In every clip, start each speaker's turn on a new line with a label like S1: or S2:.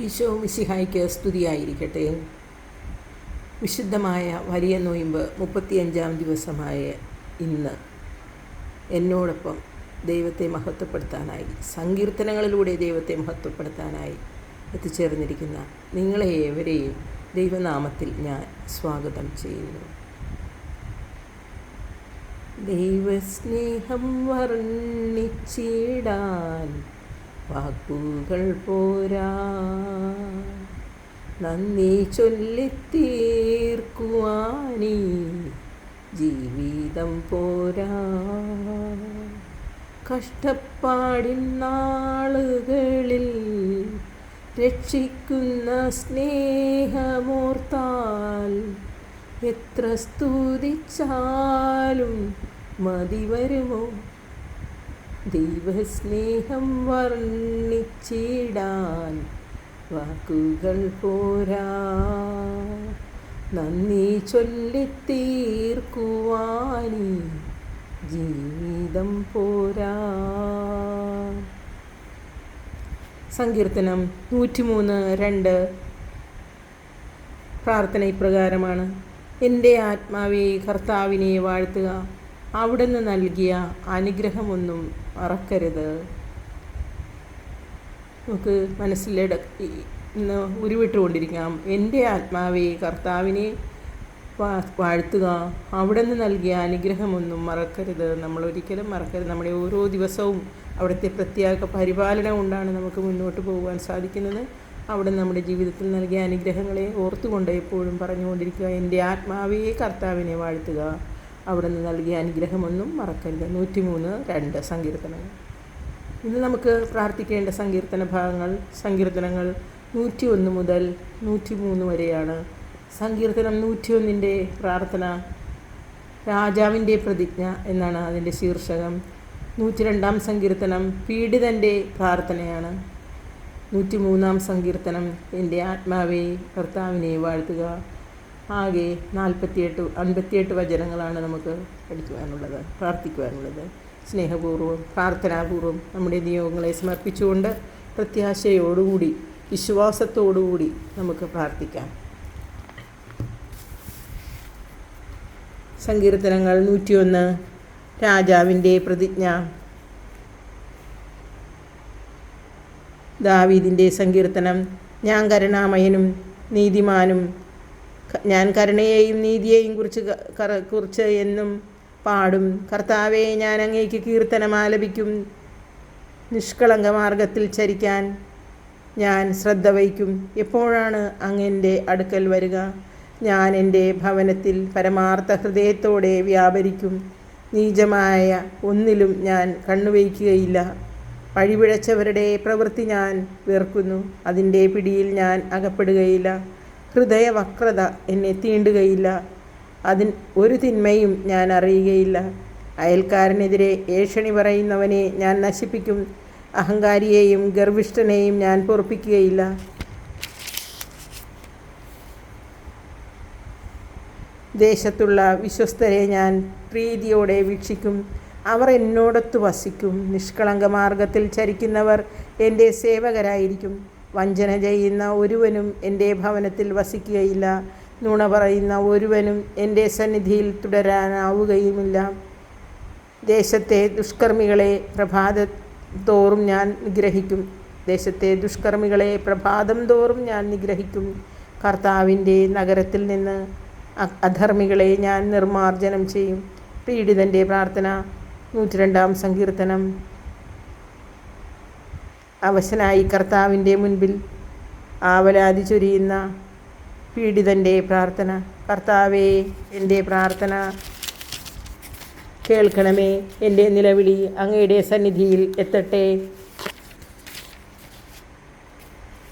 S1: ഈശോ മിശിഹായ്ക്ക് സ്തുതിയായിരിക്കട്ടെ. വിശുദ്ധമായ വലിയ നൊയിമ്പ് മുപ്പത്തിയഞ്ചാം ദിവസമായ ഇന്ന് എന്നോടൊപ്പം ദൈവത്തെ മഹത്വപ്പെടുത്താനായി സങ്കീർത്തനങ്ങളിലൂടെ ദൈവത്തെ മഹത്വപ്പെടുത്താനായി എത്തിച്ചേർന്നിരിക്കുന്ന നിങ്ങളെ ഏവരെയും ദൈവനാമത്തിൽ ഞാൻ സ്വാഗതം ചെയ്യുന്നു. ദൈവസ്നേഹം വർണിച്ചിടാൻ വാക്കുകൾ പോരാ. നന്ദി ചൊല്ലിത്തീർക്കുവാനീ ജീവിതം പോരാ. കഷ്ടപ്പാടിൻ നാളുകളിൽ രക്ഷിക്കുന്ന സ്നേഹമോർത്താൽ എത്ര സ്തുതിച്ചാലും മതി വരുമോ ദൈവസ്നേഹം വർണിച്ചിടാൻ വാക്കുകൾ പോരാ. നന്ദി ചൊല്ലിത്തീർക്കുവാനി ജീവിതം പോരാ. സങ്കീർത്തനം നൂറ്റിമൂന്ന് രണ്ട് പ്രാർത്ഥന ഇപ്രകാരമാണ്. എന്റെ ആത്മാവെ കർത്താവിനെ വാഴ്ത്തുക. അവിടുന്ന് നൽകിയ അനുഗ്രഹമൊന്നും മറക്കരുത്. നമുക്ക് മനസ്സിലിട ഇന്ന് ഉരുവിട്ടുകൊണ്ടിരിക്കാം. എന്റെ ആത്മാവെ കർത്താവിനെ വാഴ്ത്തുക. അവിടുന്ന് നൽകിയ അനുഗ്രഹമൊന്നും മറക്കരുത്. നമ്മൾ ഒരിക്കലും മറക്കരുത്. നമ്മുടെ ഓരോ ദിവസവും അവിടുത്തെ പ്രത്യേക പരിപാലനം കൊണ്ടാണ് നമുക്ക് മുന്നോട്ട് പോകുവാൻ സാധിക്കുന്നത്. അവിടെ നമ്മുടെ ജീവിതത്തിൽ നൽകിയ അനുഗ്രഹങ്ങളെ ഓർത്തുകൊണ്ട് എപ്പോഴും പറഞ്ഞുകൊണ്ടിരിക്കുക. എന്റെ ആത്മാവേ കർത്താവിനെ വാഴ്ത്തുക. അവിടെ നിന്ന് നൽകിയ അനുഗ്രഹമൊന്നും മറക്കരുത് നൂറ്റിമൂന്ന് രണ്ട് സങ്കീർത്തനങ്ങൾ. ഇന്ന് നമുക്ക് പ്രാർത്ഥിക്കേണ്ട സങ്കീർത്തന ഭാഗങ്ങൾ സങ്കീർത്തനങ്ങൾ നൂറ്റി ഒന്ന് മുതൽ നൂറ്റി മൂന്ന് വരെയാണ്. സങ്കീർത്തനം നൂറ്റിയൊന്നിന്റെ പ്രാർത്ഥന രാജാവിന്റെ പ്രതിജ്ഞ എന്നാണ് അതിന്റെ ശീർഷകം. നൂറ്റി രണ്ടാം സങ്കീർത്തനം പീഡിതന്റെ പ്രാർത്ഥനയാണ്. നൂറ്റി മൂന്നാം സങ്കീർത്തനം എന്റെ ആത്മാവെ കർത്താവിനെ വാഴ്ത്തുക. ആകെ നാൽപ്പത്തിയെട്ട് അൻപത്തിയെട്ട് വചനങ്ങളാണ് നമുക്ക് പഠിക്കുവാനുള്ളത് പ്രാർത്ഥിക്കുവാനുള്ളത്. സ്നേഹപൂർവം പ്രാർത്ഥനാപൂർവം നമ്മുടെ നിയോഗങ്ങളെ സമർപ്പിച്ചുകൊണ്ട് പ്രത്യാശയോടുകൂടി വിശ്വാസത്തോടുകൂടി നമുക്ക് പ്രാർത്ഥിക്കാം. സങ്കീർത്തനങ്ങൾ നൂറ്റിയൊന്ന് രാജാവിന്റെ പ്രതിജ്ഞ. ദാവീദിന്റെ സങ്കീർത്തനം ഞാൻ കരുണാമയനും നീതിമാനും ഞാൻ കരുണയെയും നീതിയെയും കുറിച്ച് കുറിച്ച് എന്നും പാടും. കർത്താവെ ഞാൻ അങ്ങേക്ക് കീർത്തനം ആലപിക്കും. നിഷ്കളങ്ക മാർഗത്തിൽ ചരിക്കാൻ ഞാൻ ശ്രദ്ധ വയ്ക്കും എപ്പോഴാണ് അങ്ങന്റെ അടുക്കൽ വരിക? ഞാൻ എന്റെ ഭവനത്തിൽ പരമാർത്ഥ ഹൃദയത്തോടെ വ്യാപരിക്കും. നീചമായ ഒന്നിലും ഞാൻ കണ്ണുവയ്ക്കുകയില്ല. വഴിപിഴച്ചവരുടെ പ്രവൃത്തി ഞാൻ വെറുക്കുന്നു. അതിന്റെ പിടിയിൽ ഞാൻ അകപ്പെടുകയില്ല. ഹൃദയവക്രത എന്നെ തീണ്ടുകയില്ല. അതിൻ ഒരു തിന്മയും ഞാൻ അറിയുകയില്ല. അയൽക്കാരനെതിരെ ഏഷണി പറയുന്നവനെ ഞാൻ നശിപ്പിക്കും. അഹങ്കാരിയെയും ഗർഭിഷ്ഠനെയും ഞാൻ പൊറപ്പിക്കുകയില്ല. ദേശത്തുള്ള വിശ്വസ്തരെ ഞാൻ പ്രീതിയോടെ വീക്ഷിക്കും. അവർ എന്നോടൊത്ത് വസിക്കും. നിഷ്കളങ്ക മാർഗത്തിൽ ചരിക്കുന്നവർ എന്റെ സേവകരായിരിക്കും. വഞ്ചന ചെയ്യുന്ന ഒരുവനും എന്റെ ഭവനത്തിൽ വസിക്കുകയില്ല. നുണ പറയുന്ന ഒരുവനും എന്റെ സന്നിധിയിൽ തുടരാനാവുകയുമില്ല. ദേശത്തെ ദുഷ്കർമ്മികളെ പ്രഭാത തോറും ഞാൻ നിഗ്രഹിക്കും. ദേശത്തെ ദുഷ്കർമ്മികളെ പ്രഭാതം തോറും ഞാൻ നിഗ്രഹിക്കും. കർത്താവിന്റെ നഗരത്തിൽ നിന്ന് അധർമ്മികളെ ഞാൻ നിർമാർജനം ചെയ്യും. പീഡിതന്റെ പ്രാർത്ഥന. നൂറ്റിരണ്ടാം സങ്കീർത്തനം. അവശനായി കർത്താവിന്റെ മുൻപിൽ ആവലാതി ചൊരിയുന്ന പീഡിതന്റെ പ്രാർത്ഥന. കർത്താവേ എന്റെ പ്രാർത്ഥന കേൾക്കണമേ. എന്റെ നിലവിളി അങ്ങയുടെ സന്നിധിയിൽ എത്തട്ടെ.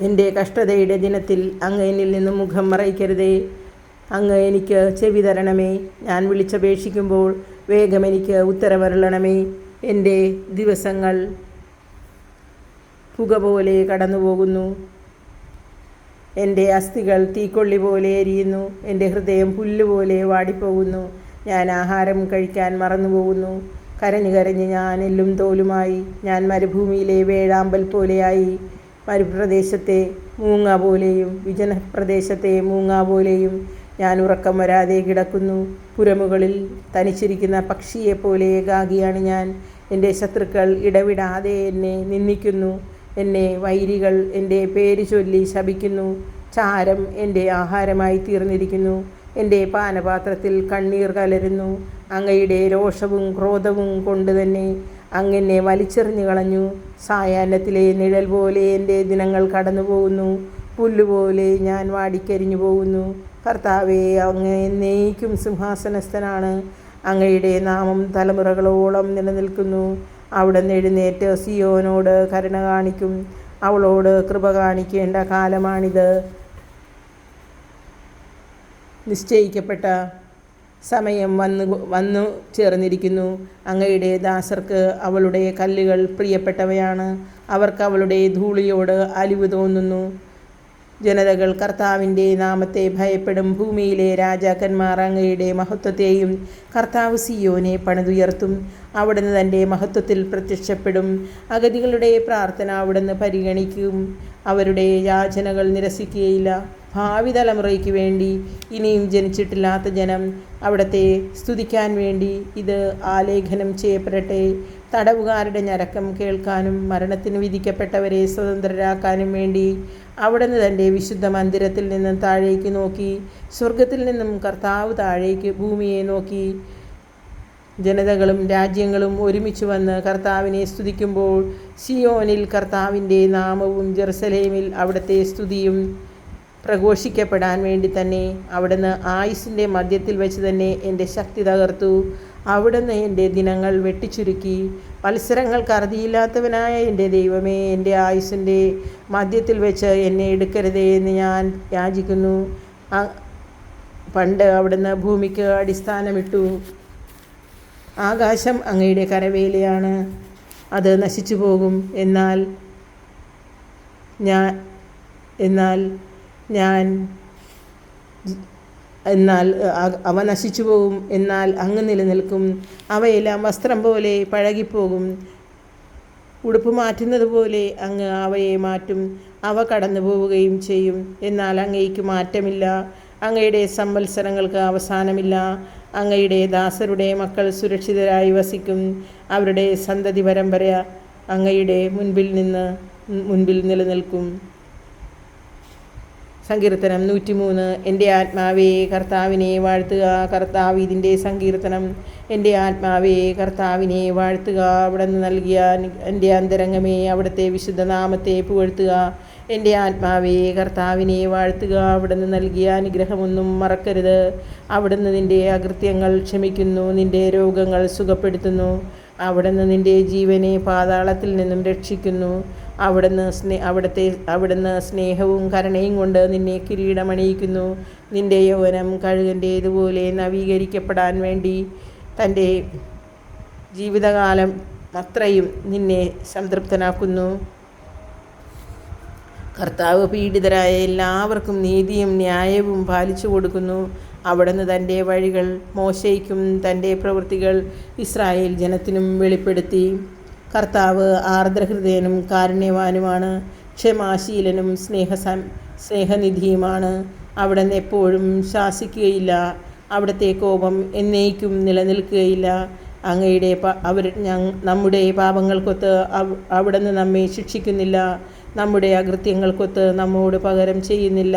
S1: എന്റെ കഷ്ടതയുടെ ദിനത്തിൽ അങ്ങ് എന്നിൽ നിന്ന് മുഖം മറയ്ക്കരുതേ. അങ്ങ് എനിക്ക് ചെവി തരണമേ. ഞാൻ വിളിച്ചപേക്ഷിക്കുമ്പോൾ വേഗം എനിക്ക് ഉത്തരവരുളണമേ. എന്റെ ദിവസങ്ങൾ പുക പോലെ കടന്നുപോകുന്നു. എന്റെ അസ്ഥികൾ തീക്കൊള്ളി പോലെ എരിയുന്നു. എന്റെ ഹൃദയം പുല്ലുപോലെ വാടിപ്പോകുന്നു. ഞാൻ ആഹാരം കഴിക്കാൻ മറന്നുപോകുന്നു. കരഞ്ഞു കരഞ്ഞ് ഞാൻ എല്ലും തോലുമായി. ഞാൻ മരുഭൂമിയിലെ വേഴാമ്പൽ പോലെയായി. മരുപ്രദേശത്തെ മൂങ്ങ പോലെയും വിജനപ്രദേശത്തെ മൂങ്ങ പോലെയും ഞാൻ ഉറക്കം വരാതെ കിടക്കുന്നു. പുരമുകളിൽ തനിച്ചിരിക്കുന്ന പക്ഷിയെപ്പോലെ ഗാഗിയാണ് ഞാൻ. എന്റെ ശത്രുക്കൾ ഇടവിടാതെ എന്നെ നിന്ദിക്കുന്നു. എന്നെ വൈരികൾ എന്റെ പേര് ചൊല്ലി ശപിക്കുന്നു. ചാരം എന്റെ ആഹാരമായി തീർന്നിരിക്കുന്നു. എന്റെ പാനപാത്രത്തിൽ കണ്ണീർ കലരുന്നു. അങ്ങയുടെ രോഷവും ക്രോധവും കൊണ്ട് തന്നെ അങ്ങനെ വലിച്ചെറിഞ്ഞു കളഞ്ഞു. സായാഹ്നത്തിലെ നിഴൽ പോലെ എന്റെ ദിനങ്ങൾ കടന്നു പോകുന്നു പുല്ലുപോലെ ഞാൻ വാടിക്കരിഞ്ഞു പോകുന്നു. കർത്താവെ അങ്ങ് എന്നേക്കും സിംഹാസനസ്ഥനാണ്. അങ്ങയുടെ നാമം തലമുറകളോളം നിലനിൽക്കുന്നു. അവിടെ നിന്ന് എഴുന്നേറ്റ് സിയോനോട് കരുണ കാണിക്കും. അവളോട് കൃപ കാണിക്കേണ്ട കാലമാണിത്. നിശ്ചയിക്കപ്പെട്ട സമയം വന്നു വന്നു ചേർന്നിരിക്കുന്നു. അങ്ങയുടെ ദാസർക്ക് അവളുടെ കല്ലുകൾ പ്രിയപ്പെട്ടവയാണ്. അവർക്ക് അവളുടെ ധൂളിയോട് അലിവ് തോന്നുന്നു. ജനതകൾ കർത്താവിന്റെ നാമത്തെ ഭയപ്പെടും. ഭൂമിയിലെ രാജാക്കന്മാർ അങ്ങയുടെ മഹത്വത്തെയും കർത്താവ് സിയോനെ പണിതുയർത്തും. അവിടുന്ന് തന്റെ മഹത്വത്തിൽ പ്രത്യക്ഷപ്പെടും. അഗതികളുടെ പ്രാർത്ഥന അവിടുന്ന് പരിഗണിക്കും. അവരുടെ യാചനകൾ നിരസിക്കുകയില്ല. ഭാവി തലമുറയ്ക്ക് വേണ്ടി ഇനിയും ജനിച്ചിട്ടില്ലാത്ത ജനം അവിടത്തെ സ്തുതിക്കാൻ വേണ്ടി ഇത് ആലേഖനം ചെയ്യപ്പെടട്ടെ. തടവുകാരുടെ ഞരക്കം കേൾക്കാനും മരണത്തിന് വിധിക്കപ്പെട്ടവരെ സ്വതന്ത്രരാക്കാനും വേണ്ടി അവിടുന്ന് തന്റെ വിശുദ്ധ മന്ദിരത്തിൽ നിന്നും താഴേക്ക് നോക്കി സ്വർഗത്തിൽ നിന്നും കർത്താവ് താഴേക്ക് ഭൂമിയെ നോക്കി. ജനതകളും രാജ്യങ്ങളും ഒരുമിച്ച് വന്ന് കർത്താവിനെ സ്തുതിക്കുമ്പോൾ സിയോനിൽ കർത്താവിന്റെ നാമവും ജെറുസലേമിൽ അവിടുത്തെ സ്തുതിയും പ്രഘോഷിക്കപ്പെടാൻ വേണ്ടി തന്നെ അവിടുന്ന് ആയുസിന്റെ മധ്യത്തിൽ വെച്ച് തന്നെ എന്റെ ശക്തി തകർത്തു. അവിടുന്ന് എന്റെ ദിനങ്ങൾ വെട്ടിച്ചുരുക്കി. മത്സരങ്ങൾക്ക് അറുതിയില്ലാത്തവനായ എന്റെ ദൈവമേ എന്റെ ആയുസിന്റെ മധ്യത്തിൽ വെച്ച് എന്നെ എടുക്കരുതേ എന്ന് ഞാൻ യാചിക്കുന്നു. പണ്ട് അവിടുന്ന് ഭൂമിക്ക് അടിസ്ഥാനമിട്ടു. ആകാശം അങ്ങയുടെ കരവേലയാണ്. അത് നശിച്ചു പോകും എന്നാൽ ഞാൻ എന്നാൽ ഞാൻ എന്നാൽ അവ നശിച്ചു പോകും എന്നാൽ അങ്ങ് നിലനിൽക്കും. അവയെല്ലാം വസ്ത്രം പോലെ പഴകിപ്പോകും. ഉടുപ്പ് മാറ്റുന്നത് പോലെ അങ്ങ് അവയെ മാറ്റും. അവ കടന്നു പോവുകയും ചെയ്യും. എന്നാൽ അങ്ങയ്ക്ക് മാറ്റമില്ല. അങ്ങയുടെ സംവത്സരങ്ങൾക്ക് അവസാനമില്ല. അങ്ങയുടെ ദാസരുടെ മക്കൾ സുരക്ഷിതരായി വസിക്കും. അവരുടെ സന്തതി പരമ്പര അങ്ങയുടെ മുൻപിൽ നിന്ന് മുൻപിൽ നിലനിൽക്കും. സങ്കീർത്തനം നൂറ്റിമൂന്ന്. എന്റെ ആത്മാവേ കർത്താവിനെ വാഴ്ത്തുക. കർത്താവ് ഇതിന്റെ സങ്കീർത്തനം. എന്റെ ആത്മാവേ കർത്താവിനെ വാഴ്ത്തുക. അവിടെ നിന്ന് നൽകിയ എന്റെ അന്തരംഗമേ അവിടുത്തെ വിശുദ്ധനാമത്തെ പുകഴ്ത്തുക. എന്റെ ആത്മാവേ കർത്താവിനെ വാഴ്ത്തുക. അവിടെ നിന്ന് നൽകിയ അനുഗ്രഹമൊന്നും മറക്കരുത്. അവിടുന്ന് നിന്റെ അകൃത്യങ്ങൾ ക്ഷമിക്കുന്നു. നിന്റെ രോഗങ്ങൾ സുഖപ്പെടുത്തുന്നു. അവിടുന്ന് നിന്റെ ജീവനെ പാതാളത്തിൽ നിന്നും രക്ഷിക്കുന്നു. അവിടുന്ന് സ്നേ അവിടുത്തെ അവിടുന്ന് സ്നേഹവും കരുണയും കൊണ്ട് നിന്നെ കിരീടമണിയിക്കുന്നു. നിന്റെ യൗവനം കഴുകന്റേതുപോലെ നവീകരിക്കപ്പെടാൻ വേണ്ടി തന്റെ ജീവിതകാലം അത്രയും നിന്നെ സംതൃപ്തനാക്കുന്നു. കർത്താവ് പീഡിതരായ എല്ലാവർക്കും നീതിയും ന്യായവും പാലിച്ചു കൊടുക്കുന്നു. അവിടുന്ന് തന്റെ വഴികൾ മോശയ്ക്കും തന്റെ പ്രവൃത്തികൾ ഇസ്രായേൽ ജനത്തിനും വെളിപ്പെടുത്തി. കർത്താവ് ആർദ്രഹൃദയനും കാരുണ്യവാനുമാണ് ക്ഷമാശീലനും സ്നേഹ സ്നേഹനിധിയുമാണ്. അവിടെ നിന്ന് എപ്പോഴും ശാസിക്കുകയില്ല. അവിടുത്തെ കോപം എന്നേക്കും നിലനിൽക്കുകയില്ല. അങ്ങയുടെ അവർ നമ്മുടെ പാപങ്ങൾക്കൊത്ത് അവിടുന്ന് നമ്മെ ശിക്ഷിക്കുന്നില്ല. നമ്മുടെ അകൃത്യങ്ങൾക്കൊത്ത് നമ്മോട് പകരം ചെയ്യുന്നില്ല.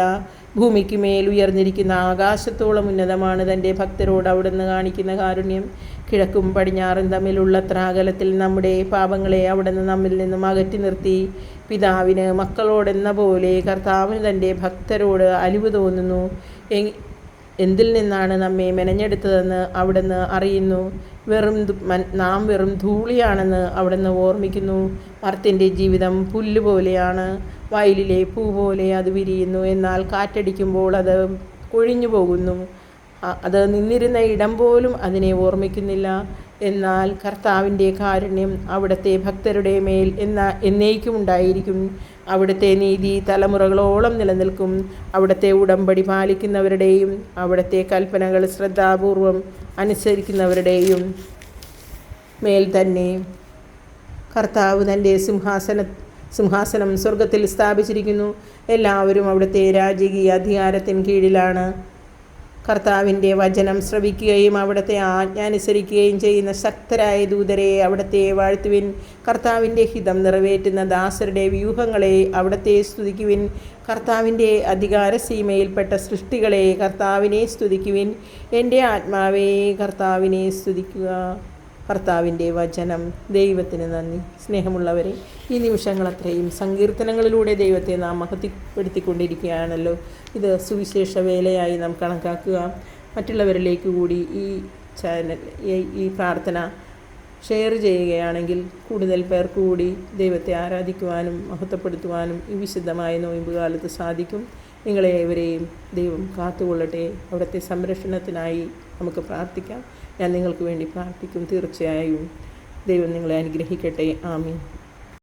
S1: ഭൂമിക്ക് മേൽ ഉയർന്നിരിക്കുന്ന ആകാശത്തോളം ഉന്നതമാണ് തന്റെ ഭക്തരോട് അവിടുന്ന് കാണിക്കുന്ന കാരുണ്യം. കിഴക്കും പടിഞ്ഞാറും തമ്മിലുള്ള ത്രാകലത്തിൽ നമ്മുടെ പാപങ്ങളെ അവിടുന്ന് നമ്മിൽ നിന്നും അകറ്റി നിർത്തി. പിതാവിന് മക്കളോടെന്ന പോലെ കർത്താവിന് തന്റെ ഭക്തരോട് അലിവ് തോന്നുന്നു. എന്തിൽ നിന്നാണ് നമ്മെ മെനഞ്ഞെടുത്തതെന്ന് അവിടുന്ന് അറിയുന്നു. വെറും നാം വെറും ധൂളിയാണെന്ന് അവിടുന്ന് ഓർമ്മിക്കുന്നു. മർത്തിന്റെ ജീവിതം പുല്ല് പോലെയാണ്. വയലിലെ പൂ പോലെ അത് വിരിയുന്നു. എന്നാൽ കാറ്റടിക്കുമ്പോൾ അത് കൊഴിഞ്ഞു പോകുന്നു അത് നിന്നിരുന്ന ഇടം പോലും അതിനെ ഓർമ്മിക്കുന്നില്ല. എന്നാൽ കർത്താവിന്റെ കാരുണ്യം അവിടുത്തെ ഭക്തരുടെ മേൽ എന്ന എന്നേക്കും ഉണ്ടായിരിക്കും. അവിടുത്തെ നീതി തലമുറകളോളം നിലനിൽക്കും. അവിടുത്തെ ഉടമ്പടി പാലിക്കുന്നവരുടെയും അവിടുത്തെ കൽപ്പനകൾ ശ്രദ്ധാപൂർവം അനുസരിക്കുന്നവരുടെയും മേൽ തന്നെ കർത്താവ് തന്റെ സിംഹാസന സിംഹാസനം സ്വർഗത്തിൽ സ്ഥാപിച്ചിരിക്കുന്നു. എല്ലാവരും അവിടുത്തെ രാജകീയ അധികാരത്തിന് കീഴിലാണ്. കർത്താവിന്റെ വചനം ശ്രവിക്കുകയും അവിടുത്തെ ആജ്ഞ അനുസരിക്കുകയും ചെയ്യുന്ന ശക്തരായ ദൂതരെ അവിടുത്തെ വാഴ്ത്തുവിൻ. കർത്താവിന്റെ ഹിതം നിറവേറ്റുന്ന ദാസരുടെ വ്യൂഹങ്ങളെ അവിടുത്തെ സ്തുതിക്കുവിൻ. കർത്താവിന്റെ അധികാര സീമയിൽപ്പെട്ട സൃഷ്ടികളെ കർത്താവിനെ സ്തുതിക്കുവിൻ. എന്റെ ആത്മാവേ കർത്താവിനെ സ്തുതിക്കുക. കർത്താവിന്റെ വചനം ദൈവത്തിന് നന്ദി. സ്നേഹമുള്ളവരെ ഈ നിമിഷങ്ങൾ അത്രയും സങ്കീർത്തനങ്ങളിലൂടെ ദൈവത്തെ നാം മഹത്വപ്പെടുത്തിക്കൊണ്ടിരിക്കുകയാണല്ലോ. ഇത് സുവിശേഷ വേലയായി നാം കണക്കാക്കുക. മറ്റുള്ളവരിലേക്ക് കൂടി ഈ ചാനൽ ഈ- പ്രാർത്ഥന ഷെയർ ചെയ്യുകയാണെങ്കിൽ കൂടുതൽ പേർ കൂടി ദൈവത്തെ ആരാധിക്കുവാനും മഹത്വപ്പെടുത്തുവാനും ഈ വിശുദ്ധമായ നോയമ്പ് കാലത്ത് സാധിക്കും. നിങ്ങളെ ഏവരെയും ദൈവം കാത്തുകൊള്ളട്ടെ. അവിടുത്തെ സംരക്ഷണത്തിനായി നമുക്ക് പ്രാർത്ഥിക്കാം. ഞാൻ നിങ്ങൾക്ക് വേണ്ടി പ്രാർത്ഥിക്കും തീർച്ചയായും. ദൈവം നിങ്ങളെ അനുഗ്രഹിക്കട്ടെ. ആമീൻ.